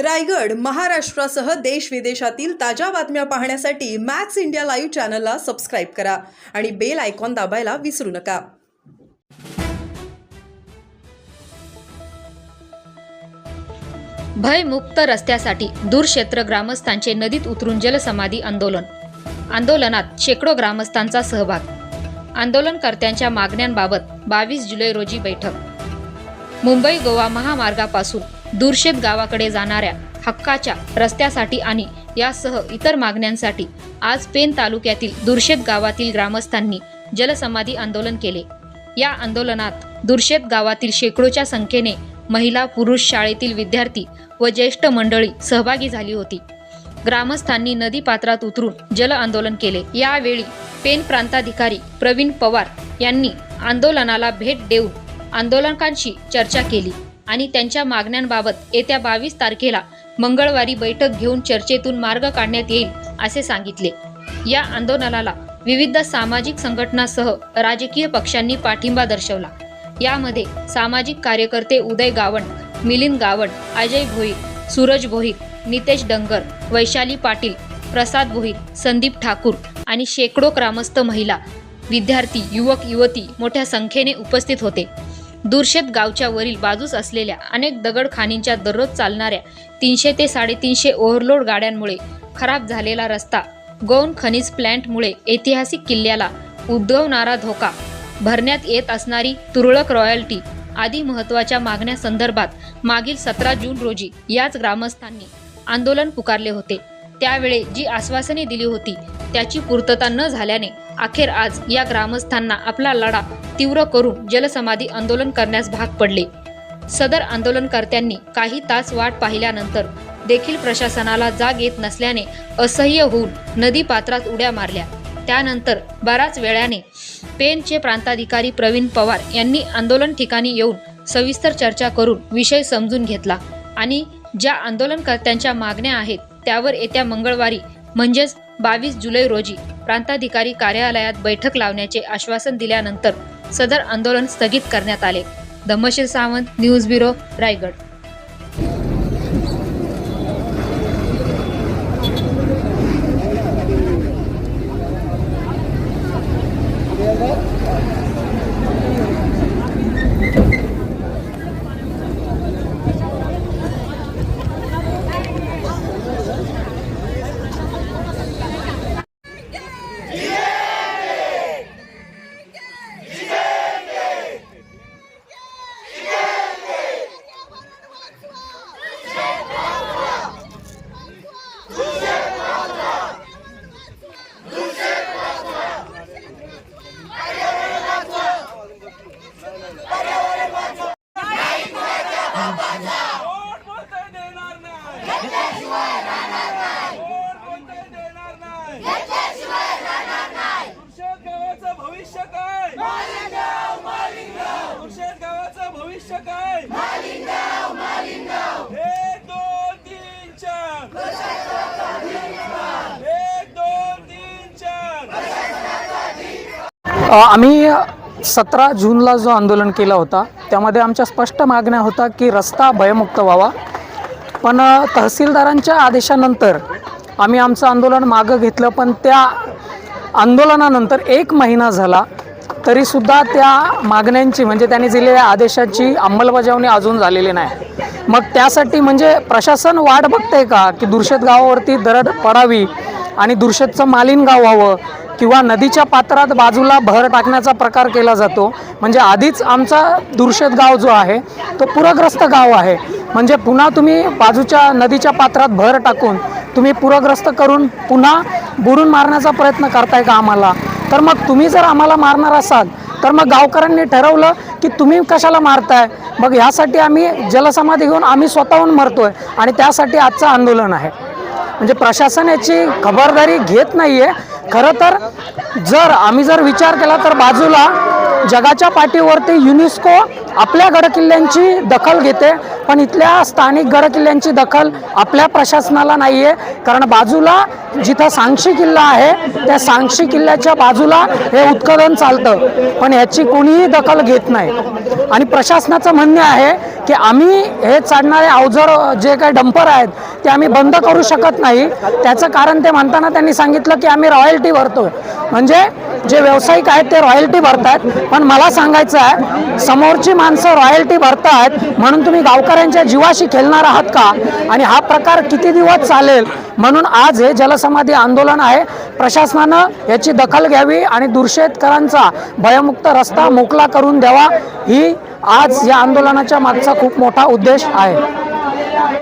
रायगड महाराष्ट्रासह देश विदेशातील ताज्या बातम्या पाहण्यासाठी मॅक्स इंडिया लाईव्ह चॅनलला सबस्क्राईब करा आणि बेल आयकॉन दाबायला विसरू नका. भयमुक्त रस्त्यासाठी दूरक्षेत्र ग्रामस्थांचे नदीत उतरून जलसमाधी आंदोलन. आंदोलनात शेकडो ग्रामस्थांचा सहभाग. आंदोलनकर्त्यांच्या मागण्यांबाबत बावीस जुलै रोजी बैठक. मुंबई गोवा महामार्गापासून दूरशेत गावाकडे जाणाऱ्या हक्काच्या रस्त्यासाठी आणि यासह इतर मागण्यांसाठी आज पेन तालुक्यातील दुर्शेत गावातील ग्रामस्थांनी जलसमाधी आंदोलन केले. या आंदोलनात दुर्शेत गावातील शेकडोच्या संख्येने महिला पुरुष शाळेतील विद्यार्थी व ज्येष्ठ मंडळी सहभागी झाली होती. ग्रामस्थांनी नदी पात्रात उतरून जल आंदोलन केले. यावेळी पेन प्रांताधिकारी प्रवीण पवार यांनी आंदोलनाला भेट देऊन आंदोलकांशी चर्चा केली. आणि त्यांच्या मागण्यांबाबत येत्या बावीस तारखेला मंगळवारी बैठक घेऊन चर्चेतून मार्ग काढण्यात येईल असे सांगितले. या आंदोलनाला विविध सामाजिक संघटनासह राजकीय पक्षांनी पाठिंबा दर्शवला. यामध्ये सामाजिक कार्यकर्ते उदय गावण मिलिंद गावण अजय भोईर सूरज भोईर नितेश डंगर वैशाली पाटील प्रसाद भोईर संदीप ठाकूर आणि शेकडो ग्रामस्थ महिला विद्यार्थी युवक युवती मोठ्या संख्येने उपस्थित होते. दुर्शेत गावच्या वरील बाजूस असलेल्या अनेक दगडखानींच्या दररोज चालणाऱ्या तीनशे ते साडेतीनशे ओव्हरलोड गाड्यांमुळे खराब झालेला रस्ता गौण खनिज प्लॅन्टमुळे ऐतिहासिक किल्ल्याला उद्भवणारा धोका भरण्यात येत असणारी तुरळक रॉयल्टी आदी महत्त्वाच्या मागण्यासंदर्भात मागील सतरा जून रोजी याच ग्रामस्थांनी आंदोलन पुकारले होते. त्यावेळी जी आश्वासने दिली होती त्याची पूर्तता न झाल्याने अखेर आज या ग्रामस्थांना आपला लढा तीव्र करून जलसमाधी आंदोलन करण्यास भाग पडले. सदर आंदोलनकर्त्यांनी काही तास वाट पाहिल्यानंतर देखील प्रशासनाला जाग येत नसल्याने असह्य होऊन नदी पात्रात उड्या मारल्या. त्यानंतर बराच वेळाने पेनचे प्रांताधिकारी प्रवीण पवार यांनी आंदोलन ठिकाणी येऊन सविस्तर चर्चा करून विषय समजून घेतला आणि ज्या आंदोलनकर्त्यांच्या मागण्या आहेत त्यावर येत्या मंगळवारी म्हणजेच बावीस जुलै रोजी प्रांताधिकारी कार्यालयात बैठक लावण्याचे आश्वासन दिल्यानंतर सदर आंदोलन स्थगित करण्यात आले. Dhammasheel Sawant news bureau Raigad vote कोणते देणार नाही वोट कोणते देणार नाही दुर्शेत गावाचं भविष्य काय दुर्शेत गावाचं भविष्य काय? एक दोन तीन चार. एक दोन तीन चार. आम्ही सतरा जूनला जो आंदोलन केला होता त्यामध्ये आमच्या स्पष्ट मागण्या होता की रस्ता भयमुक्त व्हावा. पण तहसीलदारांच्या आदेशानंतर आम्ही आमचं आंदोलन मागं घेतलं पण त्या आंदोलनानंतर एक महिना झाला तरीसुद्धा त्या मागण्यांची म्हणजे त्यांनी दिलेल्या आदेशाची अंमलबजावणी अजून झालेली नाही. मग त्यासाठी म्हणजे प्रशासन वाट बघतंय का? की दुर्शेत गावावरती दरड पडावी आणि दुर्शेतचं मालीन गाव व्हावं किंवा नदीच्या पात्रात बाजूला भर टाकण्याचा प्रकार केला जातो. म्हणजे आधीच आमचा दुर्शेत गाव जो आहे तो पूरग्रस्त गाव आहे. म्हणजे पुन्हा तुम्ही बाजूच्या नदीच्या पात्रात भर टाकून तुम्ही पूरग्रस्त करून पुन्हा बुडून मारण्याचा प्रयत्न करताय का आम्हाला? तर मग तुम्ही जर आम्हाला मारणार असाल तर मग गावकऱ्यांनी ठरवलं की तुम्ही कशाला मारताय? मग ह्यासाठी आम्ही जलसमाधी घेऊन आम्ही स्वतःहून मरतोय आणि त्यासाठी आजचं आंदोलन आहे. म्हणजे प्रशासन याची खबरदारी घेत नाही आहे खरं तर जर आम्ही जर विचार केला तर बाजूला जगाच्या पाठीवरती युनेस्को आपल्या गडकिल्ल्यांची दखल घेते पण इथल्या स्थानिक गडकिल्ल्यांची दखल आपल्या प्रशासनाला नाही आहे कारण बाजूला जिथं सांगशी किल्ला आहे त्या सांगशी किल्ल्याच्या बाजूला हे उत्खनन चालतं. पण ह्याची कोणीही दखल घेत नाही. आणि प्रशासनाचं म्हणणे आहे की आम्ही हे चालणारे अवजड जे काही डंपर आहेत ते आम्ही बंद करू शकत नाही. त्याचं कारण ते म्हणताना त्यांनी सांगितलं की आम्ही रॉयल्टी भरतो म्हणजे जे व्यावसायिक आहेत ते रॉयल्टी भरतायत. पण मला सांगायचं आहे समोरची माणसं रॉयल्टी भरतायत म्हणून तुम्ही गावकऱ्यांच्या जीवाशी खेळणार आहात का? आणि हा प्रकार किती दिवस चालेल? म्हणून आज हे जलसमाधी आंदोलन आहे. प्रशासनानं याची दखल घ्यावी आणि दुर्शेतकरांचा भयमुक्त रस्ता मोकळा करून द्यावा. ही आज या आंदोलनाच्या मागचा खूप मोठा उद्देश आहे.